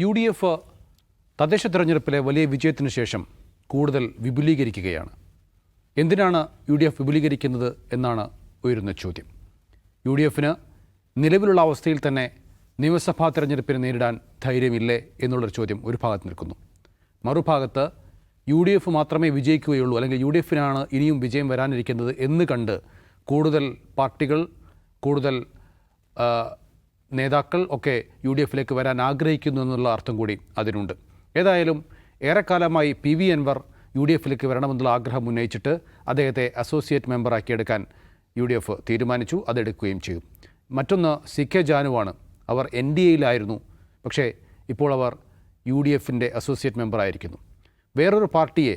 U D F തദ്ദേശ തെരഞ്ഞെടുപ്പിലെ വലിയ വിജയത്തിന് ശേഷം കൂടുതൽ വിപുലീകരിക്കുകയാണ്. എന്തിനാണ് യു ഡി എഫ് വിപുലീകരിക്കുന്നത് എന്നാണ് ഉയരുന്ന ചോദ്യം. യു ഡി എഫിന് നിലവിലുള്ള അവസ്ഥയിൽ തന്നെ നിയമസഭാ തെരഞ്ഞെടുപ്പിനെ നേരിടാൻ ധൈര്യമില്ലേ എന്നുള്ളൊരു ചോദ്യം ഒരു ഭാഗത്ത് നിൽക്കുന്നു. മറുഭാഗത്ത് യു ഡി എഫ് മാത്രമേ വിജയിക്കുകയുള്ളൂ അല്ലെങ്കിൽ യു ഡി എഫിനാണ് ഇനിയും വിജയം വരാനിരിക്കുന്നത് എന്ന് കണ്ട് കൂടുതൽ പാർട്ടികൾ കൂടുതൽ നേതാക്കൾ ഒക്കെ യു ഡി എഫിലേക്ക് വരാൻ ആഗ്രഹിക്കുന്നു എന്നുള്ള അർത്ഥം കൂടി അതിനുണ്ട്. ഏതായാലും ഏറെക്കാലമായി P V Anvar U D എഫിലേക്ക് വരണമെന്നുള്ള ആഗ്രഹം ഉന്നയിച്ചിട്ട് അദ്ദേഹത്തെ അസോസിയേറ്റ് മെമ്പറാക്കിയെടുക്കാൻ യു ഡി എഫ് തീരുമാനിച്ചു അതെടുക്കുകയും ചെയ്തു. മറ്റൊന്ന് സി കെ ജാനുവാണ്. അവർ എൻ ഡി എയിലായിരുന്നു. പക്ഷേ ഇപ്പോൾ അവർ യു ഡി എഫിന്റെ അസോസിയേറ്റ് മെമ്പറായിരിക്കുന്നു. വേറൊരു പാർട്ടിയെ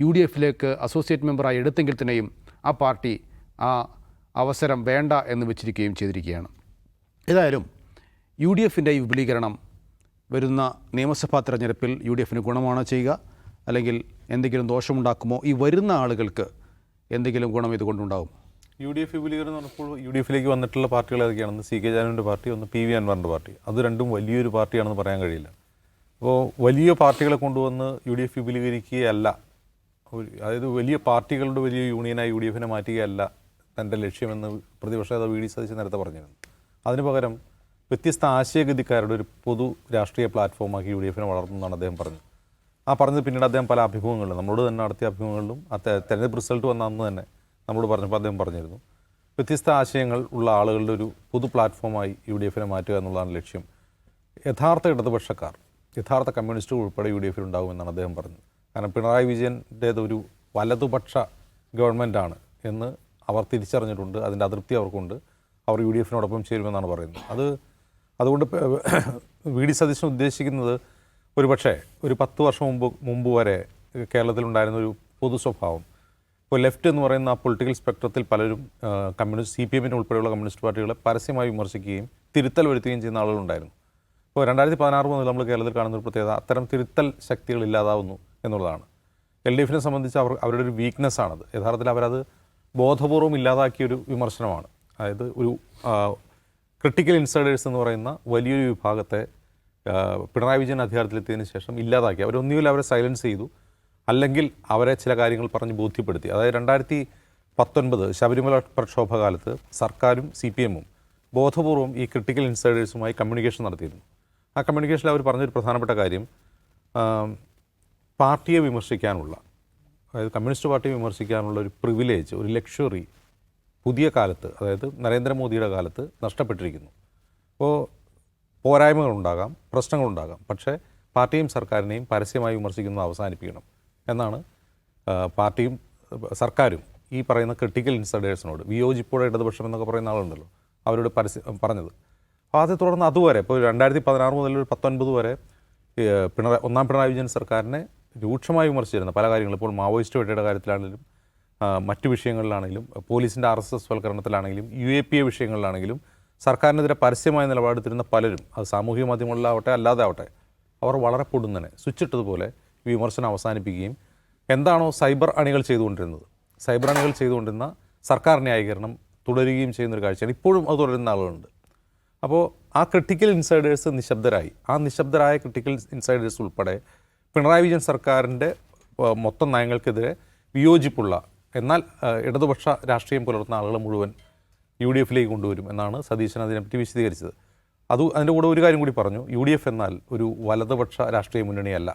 യു ഡി എഫിലേക്ക് അസോസിയേറ്റ് മെമ്പറായി എടുത്തെങ്കിൽ തന്നെയും ആ പാർട്ടി ആ അവസരം വേണ്ട എന്ന് വെച്ചിരിക്കുകയും ചെയ്തിരിക്കുകയാണ്. ഏതായാലും യു ഡി എഫിന്റെ ഈ വിപുലീകരണം വരുന്ന നിയമസഭാ തെരഞ്ഞെടുപ്പിൽ യു ഡി എഫിന് ഗുണമാണോ ചെയ്യുക? അല്ലെങ്കിൽ എന്തെങ്കിലും ദോഷമുണ്ടാക്കുമോ? ഈ വരുന്ന ആളുകൾക്ക് എന്തെങ്കിലും ഗുണം ഇതുകൊണ്ടുണ്ടാകും യു ഡി എഫ് വിപുലീകരണം എന്ന് പറഞ്ഞപ്പോൾ യു ഡി എഫിലേക്ക് വന്നിട്ടുള്ള പാർട്ടികൾ ഏതൊക്കെയാണെന്ന് സി കെ ജാനുവിന്റെ പാർട്ടി ഒന്ന് പി വി അൻവറിന്റെ പാർട്ടി. അത് രണ്ടും വലിയൊരു പാർട്ടിയാണെന്ന് പറയാൻ കഴിയില്ല. അപ്പോൾ വലിയ പാർട്ടികളെ കൊണ്ടുവന്ന് യു ഡി എഫ് വിപുലീകരിക്കുകയല്ല. അതായത് വലിയ പാർട്ടികളുടെ വലിയ യൂണിയനായി യു ഡി എഫിനെ മാറ്റുകയല്ല തന്റെ ലക്ഷ്യമെന്ന് പ്രതിപക്ഷ നേതാവ് വി ഡി സതീശൻ നേരത്തെ പറഞ്ഞിരുന്നു. അതിന് പകരം വ്യത്യസ്ത ആശയഗതിക്കാരുടെ ഒരു പൊതു രാഷ്ട്രീയ പ്ലാറ്റ്ഫോമാക്കി യു ഡി എഫിനെ വളർത്തുന്നതാണ് അദ്ദേഹം പറഞ്ഞു ആ പറഞ്ഞത് പിന്നീട് അദ്ദേഹം പല അഭിമുഖങ്ങളിലും നമ്മളോട് തന്നെ നടത്തിയ അഭിമുഖങ്ങളിലും ആ തെരഞ്ഞെടുപ്പ് റിസൾട്ട് വന്ന അന്ന് തന്നെ നമ്മളോട് പറഞ്ഞപ്പോൾ അദ്ദേഹം പറഞ്ഞിരുന്നു. വ്യത്യസ്ത ആശയങ്ങൾ ഉള്ള ആളുകളുടെ ഒരു പൊതു പ്ലാറ്റ്ഫോമായി യു ഡി എഫിനെ മാറ്റുക എന്നുള്ളതാണ് ലക്ഷ്യം. യഥാർത്ഥ ഇടതുപക്ഷക്കാർ യഥാർത്ഥ കമ്മ്യൂണിസ്റ്റുകൾ ഉൾപ്പെടെ യു ഡി എഫിൽ ഉണ്ടാകുമെന്നാണ് അദ്ദേഹം പറഞ്ഞത്. കാരണം പിണറായി വിജയന്റേത് ഒരു വലതുപക്ഷ ഗവൺമെന്റാണ് എന്ന് അവർ തിരിച്ചറിഞ്ഞിട്ടുണ്ട് അതിന്റെ അതൃപ്തി അവർക്കുണ്ട്. അവർ യു ഡി എഫിനോടൊപ്പം ചേരുമെന്നാണ് പറയുന്നത്. അത് അതുകൊണ്ട് വി ഡി സതീശൻ ഉദ്ദേശിക്കുന്നത് ഒരു പക്ഷേ ഒരു പത്ത് വർഷം മുമ്പ് മുമ്പ് വരെ കേരളത്തിലുണ്ടായിരുന്ന ഒരു പൊതു സ്വഭാവം. ഇപ്പോൾ ലെഫ്റ്റ് എന്ന് പറയുന്ന ആ പൊളിറ്റിക്കൽ സ്പെക്ട്രത്തിൽ പലരും കമ്മ്യൂണിസ്റ്റ് സി പി എമ്മിനെ ഉൾപ്പെടെയുള്ള കമ്മ്യൂണിസ്റ്റ് പാർട്ടികളെ പരസ്യമായി വിമർശിക്കുകയും തിരുത്തൽ വരുത്തുകയും ചെയ്യുന്ന ആളുകളുണ്ടായിരുന്നു. ഇപ്പോൾ രണ്ടായിരത്തി പതിനാറ് മുതൽ നമ്മൾ കേരളത്തിൽ കാണുന്ന ഒരു പ്രത്യേകത അത്തരം തിരുത്തൽ ശക്തികൾ ഇല്ലാതാവുന്നു എന്നുള്ളതാണ്. എൽ ഡി എഫിനെ സംബന്ധിച്ച് അവർ അവരുടെ ഒരു വീക്ക്നെസ് ആണത്. യഥാർത്ഥത്തിൽ അവരത് ബോധപൂർവം ഇല്ലാതാക്കിയ ഒരു വിമർശനമാണ്. അതായത് ഒരു ക്രിട്ടിക്കൽ ഇൻസൈഡേഴ്സ് എന്ന് പറയുന്ന വലിയൊരു വിഭാഗത്തെ പിണറായി വിജയൻ അധികാരത്തിലെത്തിയതിനു ശേഷം ഇല്ലാതാക്കി. അവരൊന്നുകിൽ അവരെ സൈലൻസ് ചെയ്തു. അല്ലെങ്കിൽ അവരെ ചില കാര്യങ്ങൾ പറഞ്ഞ് ബോധ്യപ്പെടുത്തി. അതായത് രണ്ടായിരത്തി പത്തൊൻപത് ശബരിമല പ്രക്ഷോഭകാലത്ത് സർക്കാരും സി പി എമ്മും ബോധപൂർവം ഈ ക്രിട്ടിക്കൽ ഇൻസൈഡേഴ്സുമായി കമ്മ്യൂണിക്കേഷൻ നടത്തിയിരുന്നു. ആ കമ്മ്യൂണിക്കേഷനിൽ അവർ പറഞ്ഞൊരു പ്രധാനപ്പെട്ട കാര്യം പാർട്ടിയെ വിമർശിക്കാനുള്ള അതായത് കമ്മ്യൂണിസ്റ്റ് പാർട്ടിയെ വിമർശിക്കാനുള്ള ഒരു പ്രിവിലേജ് ഒരു ലക്ഷറി പുതിയ കാലത്ത് അതായത് നരേന്ദ്രമോദിയുടെ കാലത്ത് നഷ്ടപ്പെട്ടിരിക്കുന്നു. അപ്പോൾ പോരായ്മകളുണ്ടാകാം പ്രശ്നങ്ങളുണ്ടാകാം. പക്ഷേ പാർട്ടിയും സർക്കാരിനെയും പരസ്യമായി വിമർശിക്കുന്നത് അവസാനിപ്പിക്കണം എന്നാണ് പാർട്ടിയും സർക്കാരും ഈ പറയുന്ന ക്രിട്ടിക്കൽ ഇൻസൈഡേഴ്സിനോട് വിയോജിപ്പോടെ ഇടതുപക്ഷം എന്നൊക്കെ പറയുന്ന ആളുണ്ടല്ലോ അവരോട് പരസ്യം പറഞ്ഞത്. അപ്പോൾ അതേ തുടർന്ന് അതുവരെ ഇപ്പോൾ രണ്ടായിരത്തി പതിനാറ് മുതൽ ഒരു പത്തൊൻപത് വരെ പിണറായി ഒന്നാം പിണറായി വിജയൻ സർക്കാരിനെ രൂക്ഷമായി വിമർശിച്ചിരുന്ന. പല കാര്യങ്ങളും ഇപ്പോൾ മാവോയിസ്റ്റ് വേട്ടയുടെ കാര്യത്തിലാണെങ്കിലും മറ്റു വിഷയങ്ങളിലാണെങ്കിലും പോലീസിന്റെ ആർ എസ് എസ് വൽക്കരണത്തിലാണെങ്കിലും യു എ പി എ വിഷയങ്ങളിലാണെങ്കിലും സർക്കാരിനെതിരെ പരസ്യമായ നിലപാടെടുത്തിരുന്ന പലരും അത് സാമൂഹിക മാധ്യമങ്ങളിലാവട്ടെ അല്ലാതെ ആവട്ടെ അവർ വളരെ പൊടുന്നനെ സ്വിച്ചിട്ടതുപോലെ ഇട്ടതുപോലെ വിമർശനം അവസാനിപ്പിക്കുകയും എന്താണോ സൈബർ അണികൾ ചെയ്തുകൊണ്ടിരുന്നത്. സൈബർ അണികൾ ചെയ്തുകൊണ്ടിരുന്ന സർക്കാർ ന്യായീകരണം തുടരുകയും ചെയ്യുന്നൊരു കാഴ്ചയാണ്. ഇപ്പോഴും അത് തുടരുന്ന ആളുകളുണ്ട്. അപ്പോൾ ആ ക്രിട്ടിക്കൽ ഇൻസൈഡേഴ്സ് നിശബ്ദരായി. ആ നിശബ്ദരായ ക്രിട്ടിക്കൽ ഇൻസൈഡേഴ്സ് ഉൾപ്പെടെ പിണറായി വിജയൻ സർക്കാരിന്റെ മൊത്തം നയങ്ങൾക്കെതിരെ വിയോജിപ്പുള്ള എന്നാൽ ഇടതുപക്ഷ രാഷ്ട്രീയം പുലർത്തുന്ന ആളുകളെ മുഴുവൻ യു ഡി എഫിലേക്ക് കൊണ്ടുവരും എന്നാണ് സതീശൻ അതിനെപ്പറ്റി വിശദീകരിച്ചത്. അത് അതിന്റെ കൂടെ ഒരു കാര്യം കൂടി പറഞ്ഞു. യു ഡി എഫ് എന്നാൽ ഒരു വലതുപക്ഷ രാഷ്ട്രീയ മുന്നണിയല്ല.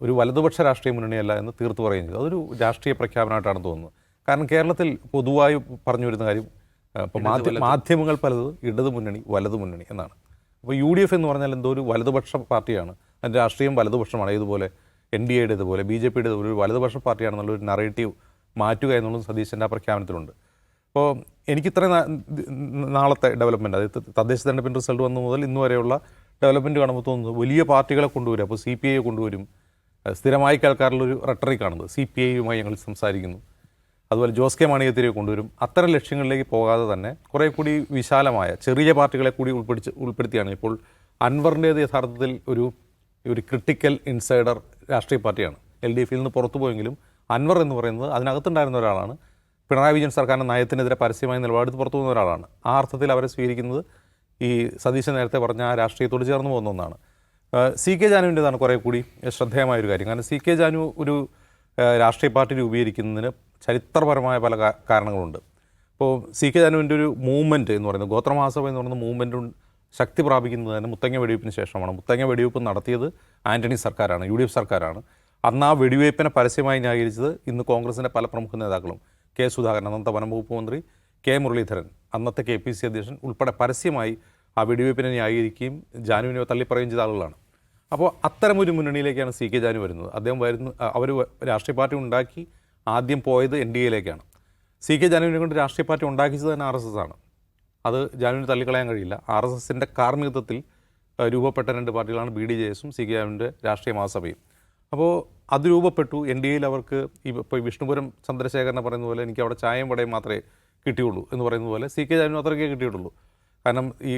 ഒരു വലതുപക്ഷ രാഷ്ട്രീയ മുന്നണിയല്ല എന്ന് തീർത്ത് പറയുകയും ചെയ്തു. അതൊരു രാഷ്ട്രീയ പ്രഖ്യാപനമായിട്ടാണ് തോന്നുന്നത്. കാരണം കേരളത്തിൽ പൊതുവായി പറഞ്ഞു വരുന്ന കാര്യം ഇപ്പോൾ മാധ്യമ മാധ്യമങ്ങൾ പലത് ഇടതു മുന്നണി വലതു മുന്നണി എന്നാണ്. അപ്പോൾ യു ഡി എഫ് എന്ന് പറഞ്ഞാൽ എന്തോ ഒരു വലതുപക്ഷ പാർട്ടിയാണ്. അതിന്റെ രാഷ്ട്രീയം വലതുപക്ഷമാണ്. ഇതുപോലെ എൻ ഡി എയുടെ ഇതുപോലെ ബി ജെ പിയുടെ ഇതുപോലെ ഒരു വലതുപക്ഷ പാർട്ടിയാണെന്നുള്ളൊരു നറേറ്റീവ് മാറ്റുക എന്നുള്ളത് സതീശന്റെ ആ പ്രഖ്യാപനത്തിലുണ്ട്. അപ്പോൾ എനിക്ക് ഇത്ര നാളത്തെ ഡെവലപ്മെന്റ് അതായത് തദ്ദേശ തെരഞ്ഞെടുപ്പിന്റെ റിസൾട്ട് വന്ന മുതൽ ഇന്ന് വരെയുള്ള ഡെവലപ്മെന്റ് കാണുമ്പോൾ തോന്നുന്നത് വലിയ പാർട്ടികളെ കൊണ്ടുവരും. അപ്പോൾ സി പി ഐ കൊണ്ടുവരും. സ്ഥിരമായി കേൾക്കാറുള്ളൊരു റട്ടറിക്കാണത് സി പി ഐയുമായി ഞങ്ങൾ സംസാരിക്കുന്നു. അതുപോലെ ജോസ് കെ മാണിയത്തിരെ കൊണ്ടുവരും. അത്തരം ലക്ഷ്യങ്ങളിലേക്ക് പോകാതെ തന്നെ കുറേ കൂടി വിശാലമായ ചെറിയ പാർട്ടികളെ കൂടി ഉൾപ്പെടുത്തി ഉൾപ്പെടുത്തിയാണ് ഇപ്പോൾ അൻവറിന്റേത് യഥാർത്ഥത്തിൽ ഒരു ഒരു ക്രിട്ടിക്കൽ ഇൻസൈഡർ രാഷ്ട്രീയ പാർട്ടിയാണ്. എൽ ഡി എഫിൽ നിന്ന് പുറത്തു പോയെങ്കിലും അൻവർ എന്ന് പറയുന്നത് അതിനകത്തുണ്ടായിരുന്ന ഒരാളാണ്. പിണറായി വിജയൻ സർക്കാരിന്റെ നയത്തിനെതിരെ പരസ്യമായി നിലപാടെടുത്ത് പുറത്തു പോകുന്ന ഒരാളാണ്. ആ അർത്ഥത്തിൽ അവരെ സ്വീകരിക്കുന്നത് ഈ സതീശൻ നേരത്തെ പറഞ്ഞ ആ രാഷ്ട്രീയത്തോട് ചേർന്ന് പോകുന്ന ഒന്നാണ്. സി കെ ജാനുവിന്റെതാണ് കുറേ കൂടി ശ്രദ്ധേയമായ ഒരു കാര്യം. കാരണം സി കെ ജാനു ഒരു രാഷ്ട്രീയ പാർട്ടി രൂപീകരിക്കുന്നതിന് ചരിത്രപരമായ പല കാരണങ്ങളുണ്ട്. ഇപ്പോൾ സി കെ ജാനുവിന്റെ ഒരു മൂവ്മെന്റ് എന്ന് പറയുന്നത് ഗോത്രമഹാസഭ എന്ന് പറയുന്ന മൂവ്മെന്റ് ശക്തി പ്രാപിക്കുന്നത് തന്നെ മുത്തങ്ങ വെടിവയ്പ്പിന് ശേഷമാണ്. മുത്തങ്ങ വെടിവയ്പ്പ് നടത്തിയത് ആന്റണി സർക്കാരാണ് യു ഡി എഫ് സർക്കാരാണ്. അന്ന് ആ വെടിവയ്പ്പിനെ പരസ്യമായി ന്യായീകരിച്ചത് ഇന്ന് കോൺഗ്രസിന്റെ പല പ്രമുഖ നേതാക്കളും കെ സുധാകരൻ അന്നത്തെ വനംവകുപ്പ് മന്ത്രി കെ മുരളീധരൻ അന്നത്തെ കെ പി സി അധ്യക്ഷൻ ഉൾപ്പെടെ പരസ്യമായി ആ വെടിവയ്പ്പിനെ ന്യായീകരിക്കുകയും ജാനുവിനെ തള്ളിപ്പറയുകയും ചെയ്ത ആളുകളാണ്. അപ്പോൾ അത്തരമൊരു മുന്നണിയിലേക്കാണ് സി കെ ജാനു വരുന്നത്. അദ്ദേഹം വരുന്ന അവർ രാഷ്ട്രീയ പാർട്ടി ഉണ്ടാക്കി ആദ്യം പോയത് എൻ ഡി എയിലേക്കാണ്. സി കെ ജാനുവിനെ കൊണ്ട് രാഷ്ട്രീയ പാർട്ടി ഉണ്ടാക്കിച്ചത് തന്നെ ആർ എസ് എസ് ആണ്. അത് ജാനുവിന് തള്ളിക്കളയാൻ കഴിയില്ല. ആർ എസ് എസിന്റെ കാർമ്മികത്വത്തിൽ രൂപപ്പെട്ട രണ്ട് പാർട്ടികളാണ് ബി ഡി ജെ എസും സി കെ ജാനുവിന്റെ രാഷ്ട്രീയ മഹാസഭയും. അപ്പോൾ അത് രൂപപ്പെട്ടു. എൻ ഡി എയിൽ അവർക്ക് ഇപ്പോൾ വിഷ്ണുപുരം ചന്ദ്രശേഖരനെ പറയുന്ന പോലെ എനിക്ക് അവിടെ ചായയും വടയും മാത്രമേ കിട്ടിയുള്ളൂ എന്ന് പറയുന്ന പോലെ സി കെ ജാമിന് അത്രയ്ക്കേ കിട്ടിയിട്ടുള്ളൂ. കാരണം ഈ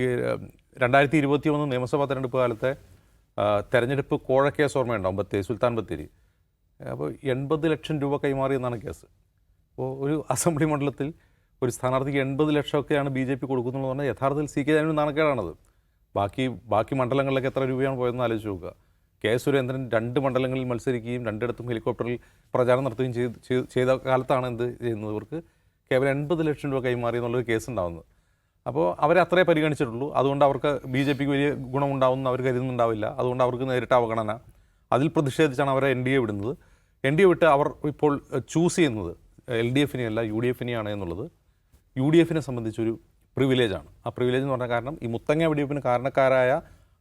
രണ്ടായിരത്തി ഇരുപത്തി ഒന്ന് നിയമസഭാ തെരഞ്ഞെടുപ്പ് കാലത്തെ തെരഞ്ഞെടുപ്പ് കോഴക്കേസ് ഓർമ്മയുണ്ടാവും ബത്തേരി സുൽത്താൻ ബത്തേരി. അപ്പോൾ എൺപത് ലക്ഷം രൂപ കൈമാറി എന്നാണ് കേസ്. അപ്പോൾ ഒരു അസംബ്ലി മണ്ഡലത്തിൽ ഒരു സ്ഥാനാർത്ഥിക്ക് എൺപത് ലക്ഷമൊക്കെയാണ് ബി ജെ പി കൊടുക്കുന്നത് പറഞ്ഞാൽ യഥാർത്ഥത്തിൽ സി കെ ജാമിന് നാണക്കേടാണത്. ബാക്കി ബാക്കി മണ്ഡലങ്ങളിലൊക്കെ എത്ര രൂപയാണ് പോയതെന്ന് ആലോചിച്ച് നോക്കുക. കെ സുരേന്ദ്രൻ രണ്ട് മണ്ഡലങ്ങളിൽ മത്സരിക്കുകയും രണ്ടിടത്തും ഹെലികോപ്റ്ററിൽ പ്രചാരണം നടത്തുകയും ചെയ്ത് ചെയ്ത് കാലത്താണ് എന്ത് ചെയ്യുന്നത്? ഇവർക്ക് കേവലം എൺപത് ലക്ഷം രൂപ കൈമാറി എന്നുള്ളൊരു കേസ് ഉണ്ടാകുന്നത് അപ്പോൾ അവരെ അത്രേ പരിഗണിച്ചിട്ടുള്ളൂ. അതുകൊണ്ട് അവർക്ക് ബി ജെ പിക്ക് വലിയ ഗുണമുണ്ടാവുമെന്ന് അവർ കരുതുന്നുണ്ടാവില്ല അതുകൊണ്ട് അവർക്ക് നേരിട്ട് അവഗണന. അതിൽ പ്രതിഷേധിച്ചാണ് അവരെ എൻ ഡി എ വിടുന്നത്. എൻ ഡി എ വിട്ട് അവർ ഇപ്പോൾ ചൂസ് ചെയ്യുന്നത് എൽ ഡി എഫിനെയല്ല യു ഡി എഫിനെയാണ് എന്നുള്ളത്. യു ഡി എഫിനെ സംബന്ധിച്ചൊരു പ്രിവിലേജാണ് ആ പ്രിവിലേജ് എന്ന് പറഞ്ഞ കാരണം ഈ മുത്തങ്ങ വെടിവെപ്പിന് കാരണക്കാരായ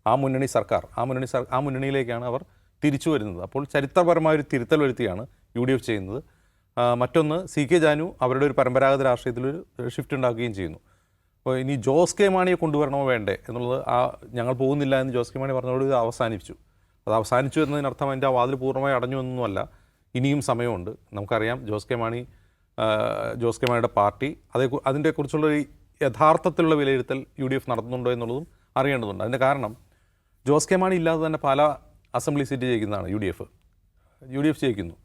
ആ മുന്നണി സർക്കാർ ആ മുന്നണി സർ ആ മുന്നണിയിലേക്കാണ് അവർ തിരിച്ചു വരുന്നത്. അപ്പോൾ ചരിത്രപരമായ ഒരു തിരുത്തൽ വരുത്തിയാണ് യു ഡി എഫ് ചെയ്യുന്നത്. മറ്റൊന്ന് സി കെ ജാനു അവരുടെ ഒരു പരമ്പരാഗത രാഷ്ട്രീയത്തിൽ ഒരു ഷിഫ്റ്റ് ഉണ്ടാക്കുകയും ചെയ്യുന്നു. അപ്പോൾ ഇനി ജോസ് കെ മാണിയെ കൊണ്ടുവരണമോ വേണ്ടേ എന്നുള്ളത് ആ ഞങ്ങൾ പോകുന്നില്ല എന്ന് ജോസ് കെ മാണി പറഞ്ഞതോട് ഇത് അവസാനിപ്പിച്ചു. അത് അവസാനിച്ചു എന്നതിനർത്ഥം അതിന്റെ ആ വാതിൽ പൂർണമായി അടഞ്ഞു എന്നൊന്നുമല്ല. ഇനിയും സമയമുണ്ട്. നമുക്കറിയാം ജോസ് കെ മാണി ജോസ് കെ മാണിയുടെ പാർട്ടി അതേ അതിന്റെ കുറിച്ചുള്ളൊരു യഥാർത്ഥത്തിലുള്ള വിലയിരുത്തൽ യു ഡി എഫ് നടത്തുന്നുണ്ടോ എന്നുള്ളതും അറിയേണ്ടതുണ്ട്. അതിന്റെ കാരണം ജോസ് കെ മാണി ഇല്ലാതെ തന്നെ പല assembly seat ജയിക്കുന്നതാണ് U D F. U D F ജയിക്കുന്നു.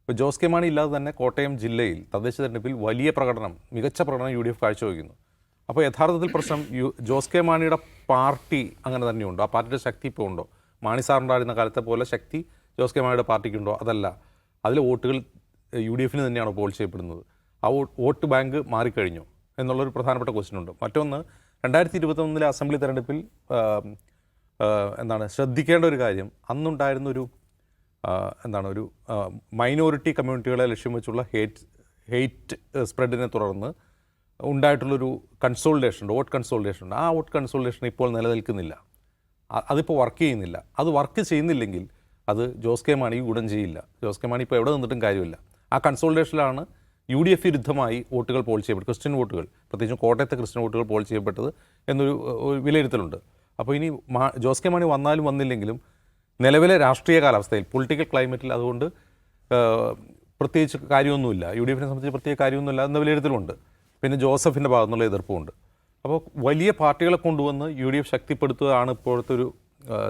ഇപ്പോൾ ജോസ് കെ മാണി ഇല്ലാതെ തന്നെ കോട്ടയം ജില്ലയിൽ തദ്ദേശ തെരഞ്ഞെടുപ്പിൽ വലിയ പ്രകടനം മികച്ച പ്രകടനം യു ഡി എഫ് കാഴ്ചവെക്കുന്നു. അപ്പോൾ യഥാർത്ഥത്തിൽ പ്രശ്നം യു ജോസ് കെ മാണിയുടെ പാർട്ടി അങ്ങനെ തന്നെയുണ്ടോ? ആ പാർട്ടിയുടെ ശക്തി ഇപ്പോൾ ഉണ്ടോ? മാണി സാറുണ്ടായിരുന്ന കാലത്തെ പോലെ ശക്തി ജോസ് കെ മാണിയുടെ പാർട്ടിക്കുണ്ടോ? അതല്ല. അതിലെ വോട്ടുകൾ യു ഡി എഫിന് തന്നെയാണ് പോൾ ചെയ്യപ്പെടുന്നത്? ആ വോട്ട് ബാങ്ക് മാറിക്കഴിഞ്ഞു. എന്നുള്ളൊരു പ്രധാനപ്പെട്ട ക്വസ്റ്റ്യൻ ഉണ്ട്. മറ്റൊന്ന് രണ്ടായിരത്തി ഇരുപത്തൊന്നിലെ അസംബ്ലി തെരഞ്ഞെടുപ്പിൽ എന്താണ് ശ്രദ്ധിക്കേണ്ട ഒരു കാര്യം. അന്നുണ്ടായിരുന്ന ഒരു എന്താണ് ഒരു മൈനോറിറ്റി കമ്മ്യൂണിറ്റികളെ ലക്ഷ്യം വെച്ചുള്ള ഹേറ്റ് ഹെയ്റ്റ് സ്പ്രെഡിനെ തുടർന്ന് ഉണ്ടായിട്ടുള്ളൊരു കൺസോൾട്ടേഷൻ വോട്ട് കൺസോൾട്ടേഷൻ ആ വോട്ട് കൺസോൾട്ടേഷൻ ഇപ്പോൾ നിലനിൽക്കുന്നില്ല. അതിപ്പോൾ വർക്ക് ചെയ്യുന്നില്ല. അത് വർക്ക് ചെയ്യുന്നില്ലെങ്കിൽ അത് ജോസ് കെ മാണി ഗുണം ചെയ്യില്ല. ജോസ് കെ മാണി ഇപ്പോൾ എവിടെ നിന്നിട്ടും കാര്യമില്ല. ആ കൺസോൾട്ടേഷനിലാണ് യു ഡി എഫ് വിരുദ്ധമായി വോട്ടുകൾ പോൾ ചെയ്യപ്പെട്ടത്. ക്രിസ്ത്യൻ വോട്ടുകൾ പ്രത്യേകിച്ചും കോട്ടയത്തെ ക്രിസ്ത്യൻ വോട്ടുകൾ പോൾ ചെയ്യപ്പെട്ടത് എന്നൊരു വിലയിരുത്തലുണ്ട്. അപ്പോൾ ഇനി മാ ജോസ് കെ മാണി വന്നാലും വന്നില്ലെങ്കിലും നിലവിലെ രാഷ്ട്രീയ കാലാവസ്ഥയിൽ പൊളിറ്റിക്കൽ ക്ലൈമറ്റിൽ അതുകൊണ്ട് പ്രത്യേകിച്ച് കാര്യമൊന്നുമില്ല. യു ഡി എഫിനെ സംബന്ധിച്ച് പ്രത്യേക കാര്യമൊന്നുമില്ല എന്ന വിലയിരുത്തലുണ്ട് പിന്നെ ജോസഫിന്റെ ഭാഗത്തു നിന്നുള്ള എതിർപ്പുമുണ്ട്. അപ്പോൾ വലിയ പാർട്ടികളെ കൊണ്ടുവന്ന് യു ഡി എഫ് ശക്തിപ്പെടുത്തുകയാണ് ഇപ്പോഴത്തെ ഒരു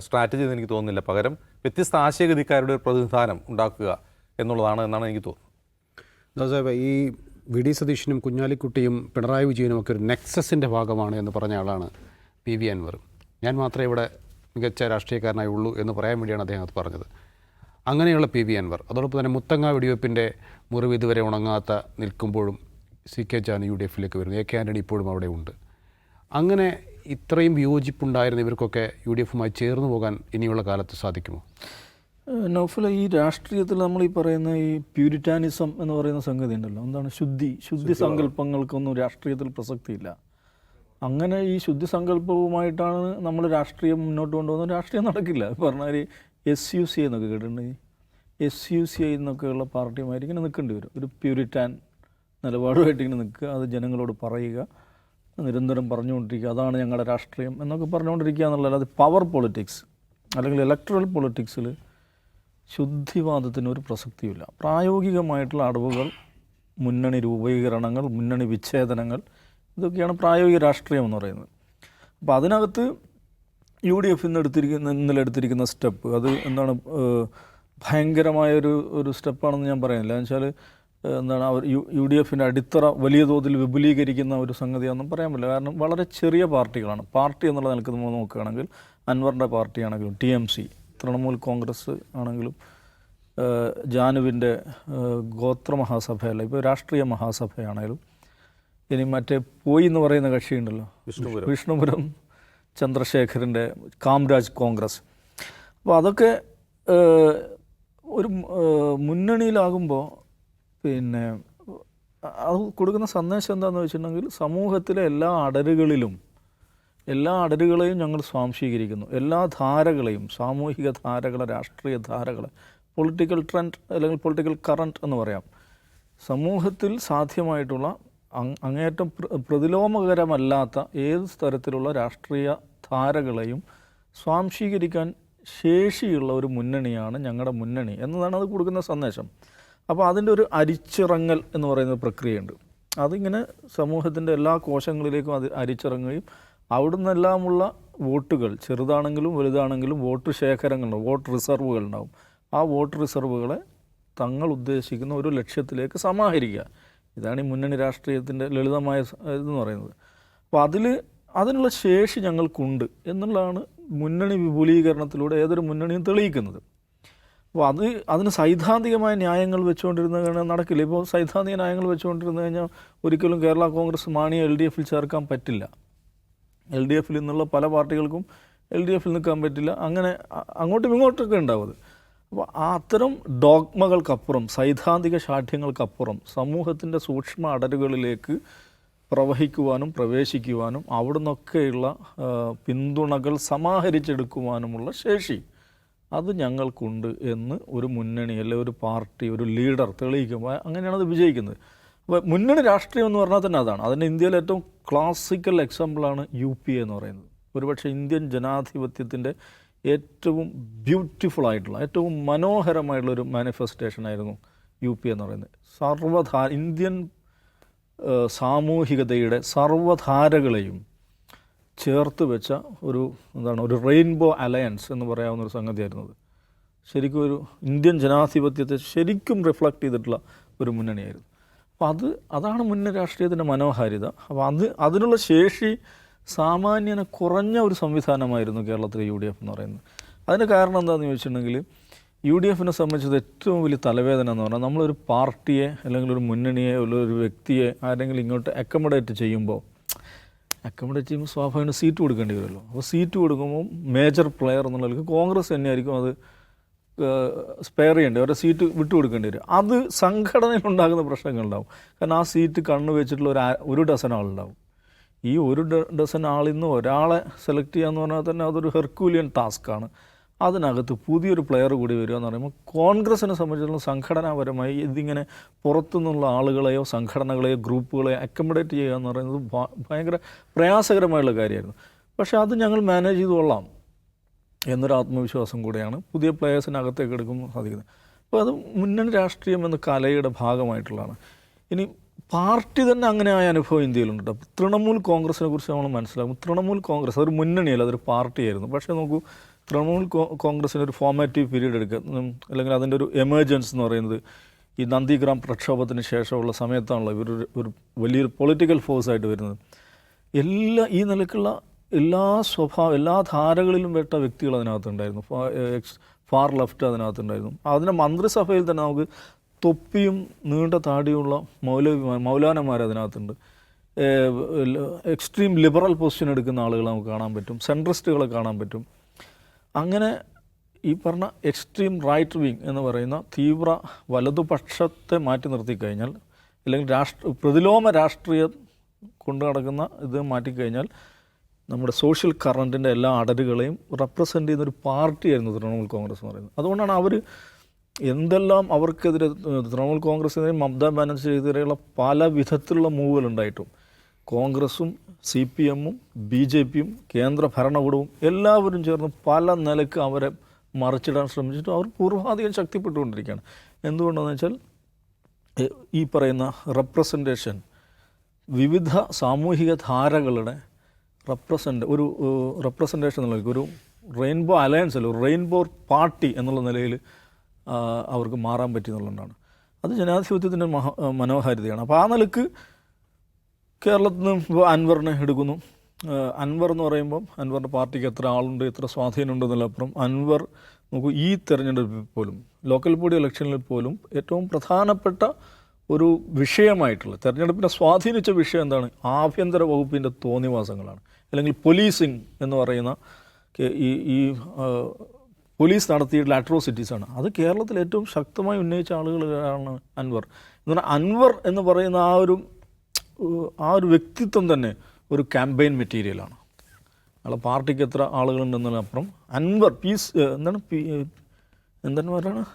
സ്ട്രാറ്റജി എന്ന് എനിക്ക് തോന്നുന്നില്ല. പകരം വ്യത്യസ്ത ആശയഗതിക്കാരുടെ ഒരു പ്രതിനിധാനം ഉണ്ടാക്കുക എന്നുള്ളതാണ് എന്നാണ് എനിക്ക് തോന്നുന്നത്. ദാസാബ് ഈ വി ഡി സതീശനും കുഞ്ഞാലിക്കുട്ടിയും പിണറായി വിജയനും ഒക്കെ ഒരു നെക്സസിന്റെ ഭാഗമാണ് എന്ന് പറഞ്ഞ ആളാണ് പി വി അൻവർ ഞാൻ മാത്രമേ ഇവിടെ മികച്ച രാഷ്ട്രീയക്കാരനായി ഉള്ളൂ എന്ന് പറയാൻ വേണ്ടിയാണ് അദ്ദേഹം അത് പറഞ്ഞത്. അങ്ങനെയുള്ള പി വി അൻവർ അതോടൊപ്പം തന്നെ മുത്തങ്ങ വെടിവെപ്പിന്റെ മുറിവ് ഇതുവരെ ഉണങ്ങാത്ത നിൽക്കുമ്പോഴും C K Janu U D എഫിലേക്ക് വരുന്നു. എ കെ ആന്റണി ഇപ്പോഴും അവിടെ ഉണ്ട്. അങ്ങനെ ഇത്രയും വിയോജിപ്പുണ്ടായിരുന്ന ഇവർക്കൊക്കെ യു ഡി എഫുമായി ചേർന്ന് പോകാൻ ഇനിയുള്ള കാലത്ത് സാധിക്കുമോ? നൗഫല ഈ രാഷ്ട്രീയത്തിൽ നമ്മൾ ഈ പറയുന്ന ഈ പ്യൂരിറ്റാനിസം എന്ന് പറയുന്ന സംഗതി ഉണ്ടല്ലോ. എന്താണ്? ശുദ്ധി ശുദ്ധി സങ്കല്പങ്ങൾക്കൊന്നും രാഷ്ട്രീയത്തിൽ പ്രസക്തിയില്ല. അങ്ങനെ ഈ ശുദ്ധി സങ്കല്പവുമായിട്ടാണ് നമ്മൾ രാഷ്ട്രീയം മുന്നോട്ട് കൊണ്ടുപോകുന്നത്. രാഷ്ട്രീയം നടക്കില്ല. പറഞ്ഞാൽ എസ് യു സി എന്നൊക്കെ കേട്ടിട്ടുണ്ടെങ്കിൽ എസ് യു സി ഐ എന്നൊക്കെയുള്ള പാർട്ടിയുമായിട്ട് ഇങ്ങനെ നിൽക്കേണ്ടി വരും. ഒരു പ്യൂരിറ്റാൻ നിലപാടുമായിട്ട് ഇങ്ങനെ നിൽക്കുക. അത് ജനങ്ങളോട് പറയുക. നിരന്തരം പറഞ്ഞുകൊണ്ടിരിക്കുക. അതാണ് ഞങ്ങളുടെ രാഷ്ട്രീയം എന്നൊക്കെ പറഞ്ഞുകൊണ്ടിരിക്കുക എന്നുള്ളത് പവർ പൊളിറ്റിക്സ് അല്ലെങ്കിൽ ഇലക്ട്രൽ പൊളിറ്റിക്സിൽ ശുദ്ധിവാദത്തിന് ഒരു പ്രസക്തിയില്ല പ്രായോഗികമായിട്ടുള്ള അടവുകൾ മുന്നണി രൂപീകരണങ്ങൾ മുന്നണി വിച്ഛേദനങ്ങൾ ഇതൊക്കെയാണ് പ്രായോഗിക രാഷ്ട്രീയം എന്ന് പറയുന്നത്. അപ്പോൾ അതിനകത്ത് യു ഡി എഫ് ഇന്ന് എടുത്തിരിക്കുന്ന ഇന്നലെ എടുത്തിരിക്കുന്ന സ്റ്റെപ്പ് അത് എന്താണ് ഭയങ്കരമായ ഭയങ്കരമായൊരു ഒരു സ്റ്റെപ്പാണെന്ന് ഞാൻ പറയുന്നില്ല. എന്ന് വെച്ചാൽ എന്താണ് അവർ യു യു ഡി എഫിന്റെ അടിത്തറ വലിയ തോതിൽ വിപുലീകരിക്കുന്ന ഒരു സംഗതിയാണെന്നും പറയാൻ പറ്റില്ല. കാരണം വളരെ ചെറിയ പാർട്ടികളാണ്. പാർട്ടി എന്നുള്ള നിലയ്ക്ക് നമ്മൾ നോക്കുകയാണെങ്കിൽ അൻവറിന്റെ പാർട്ടിയാണെങ്കിലും T M C Trinamool Congress ആണെങ്കിലും ജാനുവിന്റെ ഗോത്ര മഹാസഭയല്ല ഇപ്പോൾ രാഷ്ട്രീയ മഹാസഭയാണെങ്കിലും ഇനി മറ്റേ പോയി എന്ന് പറയുന്ന കക്ഷിയുണ്ടല്ലോ. വിഷ്ണുപുരം. വിഷ്ണുപുരം ചന്ദ്രശേഖരന്റെ കാംരാജ് കോൺഗ്രസ്. അപ്പോൾ അതൊക്കെ ഒരു മുന്നണിയിലാകുമ്പോൾ പിന്നെ അത് കൊടുക്കുന്ന സന്ദേശം എന്താണെന്ന് വെച്ചിട്ടുണ്ടെങ്കിൽ സമൂഹത്തിലെ എല്ലാ അടരുകളിലും എല്ലാ അടരുകളെയും ഞങ്ങൾ സ്വാംശീകരിക്കുന്നു. എല്ലാ ധാരകളെയും സാമൂഹിക ധാരകളെ രാഷ്ട്രീയ ധാരകളെ പൊളിറ്റിക്കൽ ട്രെൻഡ് അല്ലെങ്കിൽ പൊളിറ്റിക്കൽ കറണ്ട് എന്ന് പറയാം. സമൂഹത്തിൽ സാധ്യമായിട്ടുള്ള അങ്ങേയറ്റം പ്രതിലോമകരമല്ലാത്ത ഏത് തരത്തിലുള്ള രാഷ്ട്രീയ ധാരകളെയും സ്വാംശീകരിക്കാൻ ശേഷിയുള്ള ഒരു മുന്നണിയാണ് ഞങ്ങളുടെ മുന്നണി എന്നതാണ് അത് കൊടുക്കുന്ന സന്ദേശം. അപ്പോൾ അതിന്റെ ഒരു അരിച്ചിറങ്ങൽ എന്ന് പറയുന്ന പ്രക്രിയയുണ്ട്. അതിങ്ങനെ സമൂഹത്തിന്റെ എല്ലാ കോശങ്ങളിലേക്കും അത് അരിച്ചിറങ്ങുകയും അവിടെ നിന്നെല്ലാമുള്ള വോട്ടുകൾ ചെറുതാണെങ്കിലും വലുതാണെങ്കിലും വോട്ട് ശേഖരങ്ങളുണ്ടാവും വോട്ട് റിസർവുകൾ ഉണ്ടാവും ആ വോട്ട് റിസർവുകളെ തങ്ങൾ ഉദ്ദേശിക്കുന്ന ഒരു ലക്ഷ്യത്തിലേക്ക് സമാഹരിക്കുക. ഇതാണ് ഈ മുന്നണി രാഷ്ട്രീയത്തിന്റെ ലളിതമായ ഇതെന്ന് പറയുന്നത്. അപ്പോൾ അതിൽ അതിനുള്ള ശേഷി ഞങ്ങൾക്കുണ്ട് എന്നുള്ളതാണ് മുന്നണി വിപുലീകരണത്തിലൂടെ ഏതൊരു മുന്നണിയും തെളിയിക്കുന്നത്. അപ്പോൾ അത് അതിന് സൈദ്ധാന്തികമായ ന്യായങ്ങൾ വെച്ചുകൊണ്ടിരുന്ന കഴിഞ്ഞാൽ നടക്കില്ല. ഇപ്പോൾ സൈദ്ധാന്തിക ന്യായങ്ങൾ വെച്ചുകൊണ്ടിരുന്നു കഴിഞ്ഞാൽ ഒരിക്കലും കേരള കോൺഗ്രസ് മാണിയെ എൽ ഡി എഫിൽ ചേർക്കാൻ പറ്റില്ല. എൽ ഡി എഫിൽ നിന്നുള്ള പല പാർട്ടികൾക്കും എൽ ഡി എഫിൽ നിൽക്കാൻ പറ്റില്ല. അങ്ങനെ അങ്ങോട്ടും ഇങ്ങോട്ടൊക്കെ ഉണ്ടാവും അപ്പോൾ അത്തരം ഡോഗ്മകൾക്കപ്പുറം സൈദ്ധാന്തിക ശാഠ്യങ്ങൾക്കപ്പുറം സമൂഹത്തിന്റെ സൂക്ഷ്മ അടരുകളിലേക്ക് പ്രവഹിക്കുവാനും പ്രവേശിക്കുവാനും അവിടെ നിന്നൊക്കെയുള്ള പിന്തുണകൾ സമാഹരിച്ചെടുക്കുവാനുമുള്ള ശേഷി. അത് ഞങ്ങൾക്കുണ്ട് എന്ന് ഒരു മുന്നണി അല്ലെ ഒരു പാർട്ടി ഒരു ലീഡർ തെളിയിക്കുമ്പോൾ അങ്ങനെയാണ് അത് വിജയിക്കുന്നത്. അപ്പോൾ മുന്നണി രാഷ്ട്രീയം എന്ന് പറഞ്ഞാൽ തന്നെ അതാണ്. അതിന്റെ ഇന്ത്യയിലെ ഏറ്റവും ക്ലാസിക്കൽ എക്സാമ്പിളാണ് യു പി എന്ന് പറയുന്നത്. ഒരുപക്ഷെ ഇന്ത്യൻ ജനാധിപത്യത്തിന്റെ ഏറ്റവും ബ്യൂട്ടിഫുൾ ആയിട്ടുള്ള ഏറ്റവും മനോഹരമായിട്ടുള്ള ഒരു മാനിഫെസ്റ്റേഷൻ ആയിരുന്നു യു പി എന്ന് പറയുന്നത്. സർവധാ ഇന്ത്യൻ സാമൂഹികതയുടെ സർവധാരകളെയും ചേർത്ത് വെച്ച ഒരു എന്താണ് ഒരു റെയിൻബോ അലയൻസ് എന്ന് പറയാവുന്ന ഒരു സംഗതിയായിരുന്നു അത്. ശരിക്കും ഒരു ഇന്ത്യൻ ജനാധിപത്യത്തെ ശരിക്കും റിഫ്ലക്റ്റ് ചെയ്തിട്ടുള്ള ഒരു മുന്നണിയായിരുന്നു. അപ്പോൾ അത് അതാണ് മുന്നണി രാഷ്ട്രീയത്തിന്റെ മനോഹാരിത. അപ്പോൾ അത് അതിനുള്ള ശേഷി സാമാന്യന കുറഞ്ഞ ഒരു സംവിധാനമായിരുന്നു കേരളത്തിലെ യു ഡി എഫ് എന്ന് പറയുന്നത്. അതിന് കാരണം എന്താണെന്ന് ചോദിച്ചിട്ടുണ്ടെങ്കിൽ യു ഡി എഫിനെ സംബന്ധിച്ചത് ഏറ്റവും വലിയ തലവേദന എന്ന് പറഞ്ഞാൽ നമ്മളൊരു പാർട്ടിയെ അല്ലെങ്കിൽ ഒരു മുന്നണിയെ ഒരു വ്യക്തിയെ ആരെങ്കിലും ഇങ്ങോട്ട് അക്കമഡേറ്റ് ചെയ്യുമ്പോൾ അക്കോമഡേറ്റ് ചെയ്യുമ്പോൾ സ്വാഭാവികമായിട്ട് സീറ്റ് കൊടുക്കേണ്ടി വരുമല്ലോ. അപ്പോൾ സീറ്റ് കൊടുക്കുമ്പോൾ മേജർ പ്ലെയർ എന്നുള്ളത് കോൺഗ്രസ് തന്നെയായിരിക്കും അത് സ്പെയർ ചെയ്യേണ്ടി അവരുടെ സീറ്റ് വിട്ടു കൊടുക്കേണ്ടി വരും. അത് സംഘടനയിൽ ഉണ്ടാകുന്ന പ്രശ്നങ്ങളുണ്ടാവും. കാരണം ആ സീറ്റ് കണ്ണു വെച്ചിട്ടുള്ള ഒരു ഒരു ഡസൻ ആളുണ്ടാവും. ഈ ഒരു ഡസൻ ആളിൽ നിന്ന് ഒരാളെ സെലക്ട് ചെയ്യാന്ന് പറഞ്ഞാൽ തന്നെ അതൊരു ഹെർക്കൂലിയൻ ടാസ്ക്കാണ് അതിനകത്ത് പുതിയൊരു പ്ലെയർ കൂടി വരിക എന്ന് പറയുമ്പോൾ കോൺഗ്രസിനെ സംബന്ധിച്ചിടത്തോളം സംഘടനാപരമായി ഇതിങ്ങനെ പുറത്തുനിന്നുള്ള ആളുകളെയോ സംഘടനകളെയോ ഗ്രൂപ്പുകളെയോ അക്കമഡേറ്റ് ചെയ്യുക എന്ന് പറയുന്നത് ഭയങ്കര പ്രയാസകരമായുള്ള കാര്യമായിരുന്നു. പക്ഷേ അത് ഞങ്ങൾ മാനേജ് ചെയ്ത് കൊള്ളാം എന്നൊരു ആത്മവിശ്വാസം കൂടെയാണ് പുതിയ പ്ലെയേഴ്സിനകത്തേക്ക് എടുക്കുമ്പോൾ സാധിക്കുന്നത്. അപ്പോൾ അത് മുന്നണി രാഷ്ട്രീയം എന്ന കലയുടെ ഭാഗമായിട്ടുള്ളതാണ്. ഇനി പാർട്ടി തന്നെ അങ്ങനെ ആയ അനുഭവം ഇന്ത്യയിലുണ്ട് തൃണമൂൽ കോൺഗ്രസിനെ കുറിച്ച് നമ്മൾ മനസ്സിലാക്കും. തൃണമൂൽ കോൺഗ്രസ് അതൊരു മുന്നണിയല്ല അതൊരു പാർട്ടിയായിരുന്നു. പക്ഷേ നോക്കൂ തൃണമൂൽ കോ- കോൺഗ്രസിന് ഒരു ഫോമാറ്റീവ് പീരീഡ് എടുക്കുക അല്ലെങ്കിൽ അതിന്റെ ഒരു എമർജൻസ് എന്ന് പറയുന്നത് ഈ നന്ദിഗ്രാം പ്രക്ഷോഭത്തിന് ശേഷമുള്ള സമയത്താണല്ലോ ഇവരൊരു ഒരു വലിയൊരു പൊളിറ്റിക്കൽ ഫോഴ്സായിട്ട് വരുന്നത്. എല്ലാ ഈ നിലക്കുള്ള എല്ലാ സ്വഭാവ എല്ലാ ധാരകളിലും പെട്ട വ്യക്തികൾ അതിനകത്തുണ്ടായിരുന്നു. Far left അതിനകത്തുണ്ടായിരുന്നു. അതിന്റെ മന്ത്രിസഭയിൽ തന്നെ നമുക്ക് തൊപ്പിയും നീണ്ട താടിയുള്ള മൗലവി മൗലാനമാർ അതിനകത്തുണ്ട്. എക്സ്ട്രീം ലിബറൽ പൊസിഷൻ എടുക്കുന്ന ആളുകൾ നമുക്ക് കാണാൻ പറ്റും. സെൻട്രിസ്റ്റുകളെ കാണാൻ പറ്റും. അങ്ങനെ ഈ പറഞ്ഞ എക്സ്ട്രീം റൈറ്റ് വിങ് എന്ന് പറയുന്ന തീവ്ര വലതുപക്ഷത്തെ മാറ്റി നിർത്തിക്കഴിഞ്ഞാൽ അല്ലെങ്കിൽ രാഷ്ട്ര പ്രതിലോമ രാഷ്ട്രീയം കൊണ്ടു നടക്കുന്ന ഇത് മാറ്റിക്കഴിഞ്ഞാൽ നമ്മുടെ സോഷ്യൽ കറന്റിന്റെ എല്ലാ അടരുകളെയും റെപ്രസെന്റ് ചെയ്യുന്ന ഒരു പാർട്ടിയായിരുന്നു തൃണമൂൽ കോൺഗ്രസ് എന്ന് പറയുന്നത്. അതുകൊണ്ടാണ് അവർ എന്തെല്ലാം അവർക്കെതിരെ തൃണമൂൽ കോൺഗ്രസിനെതിരെ മമതാ ബാനർജിക്കെതിരെയുള്ള പല വിധത്തിലുള്ള മൂവുകൾ ഉണ്ടായിട്ടും. കോൺഗ്രസും സി പി എമ്മും ബി ജെ പിയും കേന്ദ്ര ഭരണകൂടവും എല്ലാവരും ചേർന്ന് പല നിലയ്ക്ക് അവരെ മറിച്ചിടാൻ ശ്രമിച്ചിട്ടും അവർ പൂർവാധികം ശക്തിപ്പെട്ടുകൊണ്ടിരിക്കുകയാണ്. എന്തുകൊണ്ടാണെന്ന് വെച്ചാൽ ഈ പറയുന്ന റെപ്രസെന്റേഷൻ വിവിധ സാമൂഹിക ധാരകളുടെ റെപ്രസെന്റ് ഒരു റെപ്രസെന്റേഷൻ എന്നുള്ള ഒരു റെയിൻബോ അലയൻസ് അല്ല ഒരു റെയിൻബോ പാർട്ടി എന്നുള്ള നിലയിൽ അവർക്ക് മാറാൻ പറ്റി എന്നുള്ളതാണ് അത് ജനാധിപത്യത്തിന്റെ മഹ മനോഹാരിതയാണ്. അപ്പോൾ ആ നിലയ്ക്ക് കേരളത്തിൽ നിന്ന് ഇപ്പോൾ അൻവറിനെ എടുക്കുന്നു. അൻവർ എന്ന് പറയുമ്പം അൻവറിന്റെ പാർട്ടിക്ക് എത്ര ആളുണ്ട് എത്ര സ്വാധീനമുണ്ട് എന്നുള്ളപ്പുറം അൻവർ നോക്കൂ ഈ തെരഞ്ഞെടുപ്പിൽ പോലും ലോക്കൽ ബോഡി ഇലക്ഷനിൽ പോലും ഏറ്റവും പ്രധാനപ്പെട്ട ഒരു വിഷയമായിട്ടുള്ള തെരഞ്ഞെടുപ്പിനെ സ്വാധീനിച്ച വിഷയം എന്താണ്? ആഭ്യന്തര വകുപ്പിന്റെ തോന്നിവാസങ്ങളാണ്. അല്ലെങ്കിൽ പോലീസിങ് എന്ന് പറയുന്ന ഈ ഈ പോലീസ് നടത്തിയിട്ടുള്ള അട്രോസിറ്റീസാണ് അത് കേരളത്തിൽ ഏറ്റവും ശക്തമായി ഉന്നയിച്ച ആളുകളാണ് അൻവർ. എന്ന് പറഞ്ഞാൽ അൻവർ എന്ന് പറയുന്ന ആ ഒരു ആ ഒരു വ്യക്തിത്വം തന്നെ ഒരു ക്യാമ്പയിൻ മെറ്റീരിയലാണ് അയാളെ പാർട്ടിക്ക് എത്ര ആളുകളുണ്ടെന്നതിനപ്പുറം അൻവർ പീസ് എന്താണ് പി എന്താണ് പറയുന്നത്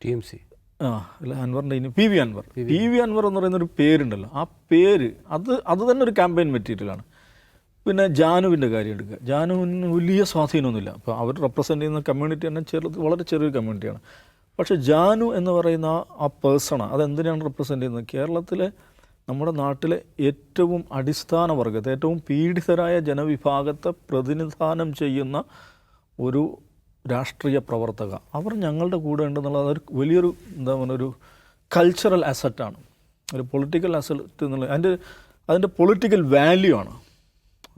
ടി എം സി. ആ അല്ല അൻവറിന്റെ ഇനി P V Anwar. P V Anwar എന്ന് പറയുന്ന ഒരു പേരുണ്ടല്ലോ. ആ പേര് അത് അത് തന്നെ ഒരു ക്യാമ്പയിൻ മെറ്റീരിയലാണ് പിന്നെ ജാനുവിന്റെ കാര്യം എടുക്കുക. ജാനുവിന് വലിയ സ്വാധീനമൊന്നുമില്ല. അപ്പോൾ അവർ റെപ്രസെന്റ് ചെയ്യുന്ന കമ്മ്യൂണിറ്റി തന്നെ ചെറുത് വളരെ ചെറിയൊരു കമ്മ്യൂണിറ്റിയാണ് പക്ഷേ ജാനു എന്ന് പറയുന്ന ആ- പേഴ്സണ അതെന്തിനാണ് റെപ്രസെന്റ് ചെയ്യുന്നത്? കേരളത്തിലെ നമ്മുടെ നാട്ടിലെ ഏറ്റവും അടിസ്ഥാന വർഗത്തെ ഏറ്റവും പീഡിതരായ ജനവിഭാഗത്തെ പ്രതിനിധാനം ചെയ്യുന്ന ഒരു രാഷ്ട്രീയ പ്രവർത്തക. അവർ ഞങ്ങളുടെ കൂടെ ഉണ്ടെന്നുള്ളത് അതൊരു വലിയൊരു എന്താ പറയുക ഒരു കൾച്ചറൽ അസറ്റാണ് ഒരു പൊളിറ്റിക്കൽ അസറ്റ് എന്നുള്ളത് അതിന്റെ അതിന്റെ പൊളിറ്റിക്കൽ വാല്യൂ ആണ്.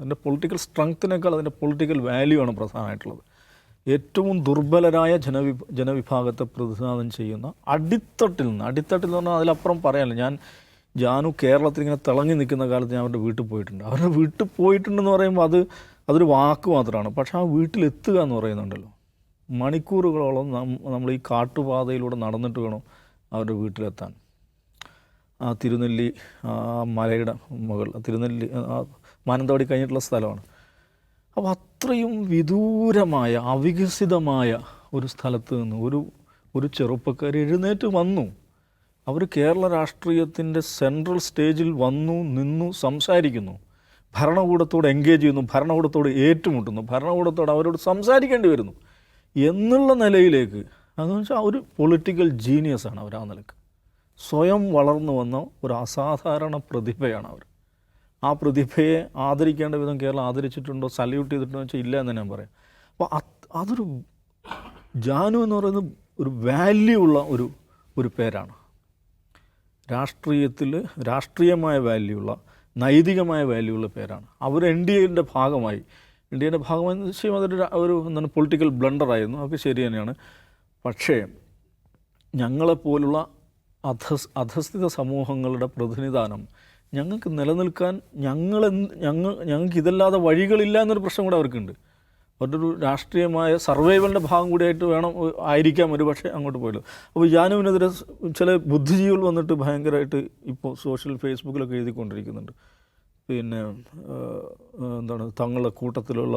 അതിന്റെ പൊളിറ്റിക്കൽ സ്ട്രെങ്ത്തിനേക്കാൾ അതിന്റെ പൊളിറ്റിക്കൽ വാല്യൂ ആണ് പ്രധാനമായിട്ടുള്ളത്. ഏറ്റവും ദുർബലരായ ജനവി ജനവിഭാഗത്തെ പ്രതിനിധാനം ചെയ്യുന്ന അടിത്തട്ടിൽ നിന്ന് അടിത്തട്ടിൽ നിന്ന് പറഞ്ഞാൽ അതിലപ്പുറം പറയാനില്ല. ഞാൻ ജാനു കേരളത്തിൽ ഇങ്ങനെ തിളങ്ങി നിൽക്കുന്ന കാലത്ത് ഞാൻ അവരുടെ വീട്ടിൽ പോയിട്ടുണ്ട്. അവരുടെ വീട്ടിൽ പോയിട്ടുണ്ടെന്ന് പറയുമ്പോൾ അത് അതൊരു വാക്ക് മാത്രമാണ്. പക്ഷെ ആ വീട്ടിലെത്തുക എന്ന് പറയുന്നുണ്ടല്ലോ. മണിക്കൂറുകളോളം നമ്മൾ ഈ കാട്ടുപാതയിലൂടെ നടന്നിട്ട് വേണം അവരുടെ വീട്ടിലെത്താൻ. ആ തിരുനെല്ലി ആ മലയുടെ മുകൾ തിരുനെല്ലി ആ മാനന്തവാടി കഴിഞ്ഞിട്ടുള്ള സ്ഥലമാണ്. അപ്പോൾ അത്രയും വിദൂരമായ അവികസിതമായ ഒരു സ്ഥലത്ത് നിന്ന് ഒരു ഒരു ചെറുപ്പക്കാർ എഴുന്നേറ്റ് വന്നു. അവർ കേരള രാഷ്ട്രീയത്തിന്റെ സെൻട്രൽ സ്റ്റേജിൽ വന്നു നിന്നു സംസാരിക്കുന്നു. ഭരണകൂടത്തോട് എൻഗേജ് ചെയ്യുന്നു ഭരണകൂടത്തോട് ഏറ്റുമുട്ടുന്നു ഭരണകൂടത്തോട് അവരോട് സംസാരിക്കേണ്ടി വരുന്നു. എന്നുള്ള നിലയിലേക്ക് അതെന്ന് വെച്ചാൽ ഒരു പൊളിറ്റിക്കൽ ജീനിയസാണ് അവർ ആ നിലയ്ക്ക്. സ്വയം വളർന്നു വന്ന ഒരു അസാധാരണ പ്രതിഭയാണ് അവർ. ആ പ്രതിഭയെ ആദരിക്കേണ്ട വിധം കേരളം ആദരിച്ചിട്ടുണ്ടോ? സല്യൂട്ട് ചെയ്തിട്ടുണ്ടോ വെച്ചാൽ ഇല്ല എന്ന് ഞാൻ പറയാം. അപ്പോൾ അതൊരു ജാനു എന്ന് പറയുന്നത് ഒരു വാല്യൂ ഉള്ള ഒരു ഒരു പേരാണ്. രാഷ്ട്രീയത്തിൽ രാഷ്ട്രീയമായ വാല്യൂ ഉള്ള നൈതികമായ വാല്യൂ ഉള്ള പേരാണ്. അവർ എൻ ഡി എയുടെ ഭാഗമായി എൻ ഡി എയുടെ ഭാഗമായി വെച്ചാൽ അതൊരു ഒരു എന്താണ് പൊളിറ്റിക്കൽ ബ്ലണ്ടറായിരുന്നു അതൊക്കെ ശരി തന്നെയാണ്. പക്ഷേ ഞങ്ങളെപ്പോലുള്ള അധസ് അധസ്ഥിത സമൂഹങ്ങളുടെ പ്രതിനിധാനം ഞങ്ങൾക്ക് നിലനിൽക്കാൻ ഞങ്ങൾ ഞങ്ങൾ ഞങ്ങൾക്ക് ഇതല്ലാതെ വഴികളില്ല എന്നൊരു പ്രശ്നം കൂടെ അവർക്കുണ്ട്. അവരുടെ രാഷ്ട്രീയമായ സർവൈവലിന്റെ ഭാഗം കൂടിയായിട്ട് വേണം ആയിരിക്കാം ഒരു പക്ഷേ അങ്ങോട്ട് പോയത് അപ്പോൾ ജാനുവിനെതിരെ ചില ബുദ്ധിജീവികൾ വന്നിട്ട് ഭയങ്കരമായിട്ട് ഇപ്പോൾ സോഷ്യൽ ഫേസ്ബുക്കിലൊക്കെ എഴുതിക്കൊണ്ടിരിക്കുന്നുണ്ട്. പിന്നെ എന്താണ് തങ്ങളുടെ കൂട്ടത്തിലുള്ള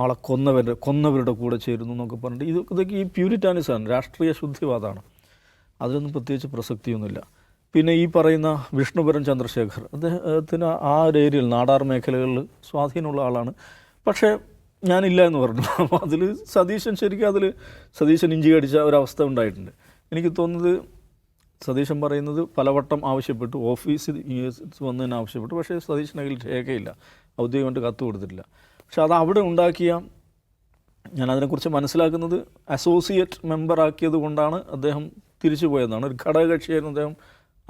ആളെ കൊന്നവരുടെ കൊന്നവരുടെ കൂടെ ചേരുന്നു എന്നൊക്കെ പറഞ്ഞിട്ട് ഇത് ഇതൊക്കെ ഈ പ്യൂരിറ്റാനിസാണ് രാഷ്ട്രീയ ശുദ്ധിവാദമാണ്. അതിലൊന്നും പ്രത്യേകിച്ച് പ്രസക്തിയൊന്നുമില്ല. പിന്നെ ഈ പറയുന്ന വിഷ്ണുപുരം ചന്ദ്രശേഖർ അദ്ദേഹത്തിന് ആ ഒരു ഏരിയയിൽ നാടാർ മേഖലകളിൽ സ്വാധീനമുള്ള ആളാണ്. പക്ഷേ ഞാനില്ല എന്ന് പറഞ്ഞു. അപ്പോൾ അതിൽ സതീശൻ ശരിക്കും അതിൽ സതീശൻ ഇഞ്ചി കടിച്ച ഒരവസ്ഥ ഉണ്ടായിട്ടുണ്ട്. എനിക്ക് തോന്നുന്നത് സതീശൻ പറയുന്നത് പലവട്ടം ആവശ്യപ്പെട്ടു. ഓഫീസിൽ വന്നതിന് ആവശ്യപ്പെട്ടു. പക്ഷേ സതീശൻ കയ്യിൽ രേഖയില്ല. ഔദ്യോഗികമായിട്ട് കത്ത് കൊടുത്തിട്ടില്ല. പക്ഷേ അത് അവിടെ ഉണ്ടാക്കിയ ഞാൻ അതിനെക്കുറിച്ച് മനസ്സിലാക്കുന്നത് അസോസിയേറ്റ് മെമ്പറാക്കിയത് കൊണ്ടാണ് അദ്ദേഹം തിരിച്ചു പോയതാണ് ഒരു ഘടകകക്ഷിയായിരുന്നു അദ്ദേഹം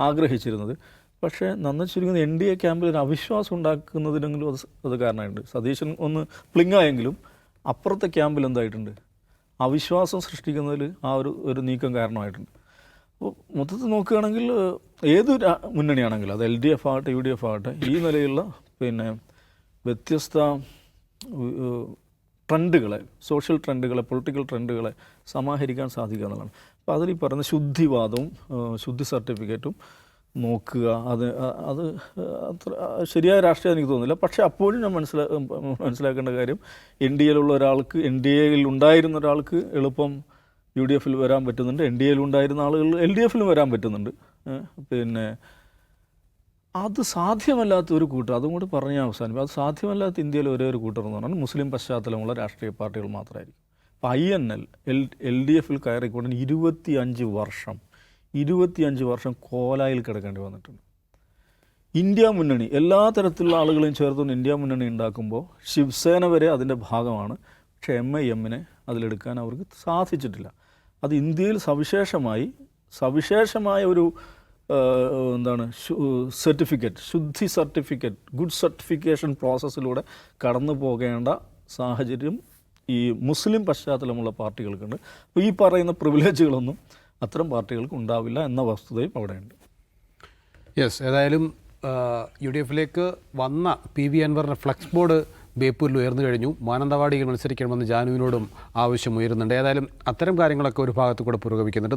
ആഗ്രഹിച്ചിരുന്നത്. പക്ഷേ നന്ന ചുരുങ്ങുന്ന എൻ ഡി എ ക്യാമ്പിൽ ഒരു അവിശ്വാസം ഉണ്ടാക്കുന്നതിനെങ്കിലും അത് അത് കാരണമായിട്ടുണ്ട്. സതീശൻ ഒന്ന് പ്ലിങ്ങായെങ്കിലും അപ്പുറത്തെ ക്യാമ്പിൽ എന്തായിട്ടുണ്ട്? അവിശ്വാസം സൃഷ്ടിക്കുന്നതിൽ ആ ഒരു ഒരു നീക്കം കാരണമായിട്ടുണ്ട്. അപ്പോൾ മൊത്തത്തിൽ നോക്കുകയാണെങ്കിൽ ഏതു മുന്നണിയാണെങ്കിലും അത് എൽ ഡി എഫ് ആകട്ടെ യു ഡി എഫ് ആകട്ടെ ഈ നിലയിലുള്ള പിന്നെ വ്യത്യസ്ത ട്രെൻഡുകളെ സോഷ്യൽ ട്രെൻഡുകളെ പൊളിറ്റിക്കൽ ട്രെൻഡുകളെ സമാഹരിക്കാൻ സാധിക്കുക എന്നുള്ളതാണ്. അപ്പോൾ അതിൽ പറയുന്ന ശുദ്ധിവാദവും ശുദ്ധി സർട്ടിഫിക്കറ്റും നോക്കുക അത് അത് അത്ര ശരിയായ രാഷ്ട്രീയം എനിക്ക് തോന്നുന്നില്ല. പക്ഷേ അപ്പോഴും ഞാൻ മനസ്സിലാ മനസ്സിലാക്കേണ്ട കാര്യം എൻ ഡി എയിലുള്ള ഒരാൾക്ക് എൻ ഡി എയിൽ ഉണ്ടായിരുന്ന ഒരാൾക്ക് എളുപ്പം യു ഡി എഫിൽ വരാൻ പറ്റുന്നുണ്ട്. എൻ ഡി എയിൽ ഉണ്ടായിരുന്ന ആളുകൾ എൽ ഡി എഫിലും വരാൻ പറ്റുന്നുണ്ട്. പിന്നെ അത് സാധ്യമല്ലാത്ത ഒരു കൂട്ടർ അതും കൂടി പറഞ്ഞ അവസാനം അത് സാധ്യമല്ലാത്ത ഇന്ത്യയിൽ ഒരേ ഒരു കൂട്ടർ എന്ന് പറഞ്ഞാൽ മുസ്ലിം പശ്ചാത്തലമുള്ള രാഷ്ട്രീയ പാർട്ടികൾ മാത്രമായിരിക്കും. അപ്പോൾ I N L L L D എഫിൽ കയറിക്കൊണ്ട് ഇരുപത്തി അഞ്ച് വർഷം ഇരുപത്തിയഞ്ച് വർഷം കോലായിൽ കിടക്കേണ്ടി വന്നിട്ടുണ്ട്. ഇന്ത്യ മുന്നണി എല്ലാ തരത്തിലുള്ള ആളുകളെയും ചേർത്തുകൊണ്ട് ഇന്ത്യ മുന്നണി ഉണ്ടാക്കുമ്പോൾ ശിവസേന വരെ അതിന്റെ ഭാഗമാണ്. പക്ഷേ എം ഐ എമ്മിനെ അതിലെടുക്കാൻ അവർക്ക് സാധിച്ചിട്ടില്ല. അത് ഇന്ത്യയിൽ സവിശേഷമായി സവിശേഷമായ ഒരു എന്താണ് സർട്ടിഫിക്കറ്റ് ശുദ്ധി സർട്ടിഫിക്കറ്റ് ഗുഡ് സർട്ടിഫിക്കേഷൻ പ്രോസസ്സിലൂടെ കടന്നു പോകേണ്ട സാഹചര്യം ഈ മുസ്ലിം പശ്ചാത്തലമുള്ള പാർട്ടികൾക്കുണ്ട്. അപ്പോൾ ഈ പറയുന്ന പ്രിവിലേജുകളൊന്നും അത്തരം പാർട്ടികൾക്ക് ഉണ്ടാവില്ല എന്ന വസ്തുതയും അവിടെയുണ്ട്. യെസ് ഏതായാലും യു ഡി എഫിലേക്ക് വന്ന പി വി അൻവറിന്റെ ഫ്ലക്സ് ബോർഡ് ബേപ്പൂരിൽ ഉയർന്നു കഴിഞ്ഞു. മാനന്തവാടിയിൽ മത്സരിക്കണമെന്ന് ജാനുവിനോടും ആവശ്യം ഉയരുന്നുണ്ട്. ഏതായാലും അത്തരം കാര്യങ്ങളൊക്കെ ഒരു ഭാഗത്തു കൂടെ പുരോഗമിക്കുന്നുണ്ട്.